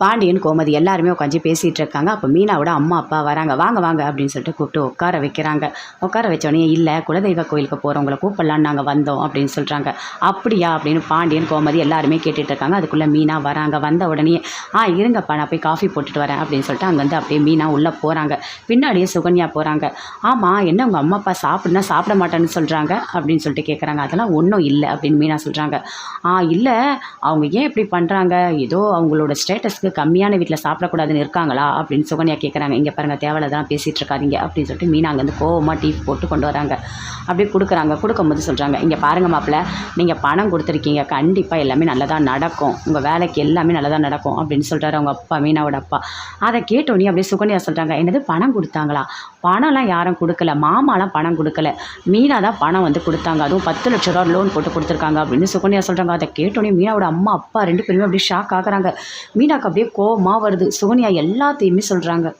பாண்டியன் கோமதி எல்லாருமே உட்காந்து பேசிகிட்டு இருக்காங்க அப்போ மீனாவோட அம்மா அப்பா வராங்க. வாங்க வாங்க அப்படின்னு சொல்லிட்டு கூப்பிட்டு உட்கார வைக்கிறாங்க. உட்கார வச்சோடனே இல்லை குலதெய்வ கோயிலுக்கு போகிறவங்கள கூப்பிடலான்னு நாங்கள் வந்தோம் அப்படின்னு சொல்கிறாங்க அப்படியா? அப்படின்னு பாண்டியன் கோமதி எல்லாருமே கேட்டுட்டு இருக்காங்க அதுக்குள்ளே மீனா வராங்க. வந்த உடனே ஆ இருங்கப்பா நான் போய் காஃபி போட்டுட்டு வரேன் அப்படின்னு சொல்லிட்டு அங்கேருந்து அப்படியே மீனா உள்ளே போகிறாங்க பின்னாடியே சுகன்யா போகிறாங்க ஆமாம் என்ன உங்கள் அம்மா அப்பா சாப்பிடுனா சாப்பிட மாட்டேன்னு சொல்கிறாங்க அப்படின்னு சொல்லிட்டு கேட்குறாங்க அதெல்லாம் ஒன்றும் இல்லை அப்படின்னு மீனா சொல்கிறாங்க ஆ இல்லை. அவங்க ஏன் இப்படி பண்ணுறாங்க ஏதோ அவங்களோட ஸ்டேட்டஸ்க்கு கம்மியான வீட்டில் சாப்பிடக்கூடாதுன்னு இருக்காங்களா? அப்படின்னு சுகன்யா கேட்குறாங்க இங்கே பாருங்கள் தேவையில்லாதான் பேசிகிட்டு இருக்காதீங்க அப்படின்னு சொல்லிட்டு மீனா அங்கேருந்து கோவமாக டீ போட்டு கொண்டு வராங்க. அப்படியே கொடுக்குறாங்க. கொடுக்கும்போது சொல்கிறாங்க இங்கே பாருங்க மாப்பிள்ள நீங்கள் பணம் கொடுத்துருக்கீங்க. கண்டிப்பாக எல்லாமே நல்லதாக நடக்கும். உங்கள் வேலைக்கு எல்லாமே நல்லதாக நடக்கும். அப்படின்னு சொல்கிறாரு அவங்க அப்பா மீனாவோட அப்பா. அதை கேட்டோன்னே அப்படியே சுகன்யா சொல்கிறாங்க என்னது பணம் கொடுத்தாங்களா? பணம்லாம் யாரும் கொடுக்கல. மாமாலாம் பணம் கொடுக்கல. மீனா தான் பணம் வந்து கொடுத்தாங்க. அதுவும் பத்து லட்ச ரூபா லோன் போட்டு கொடுத்துருக்காங்க. அப்படின்னு சுகன்யா சொல்கிறாங்க அதை கேட்டோன்னே மீனாவோட அம்மா அப்பா ரெண்டு பேருமே அப்படியே ஷாக் ஆகுறாங்க. மீனாக்கு அப்படியே கோவமாக வருது. சுகன்யா எல்லாத்தையுமே சொல்கிறாங்க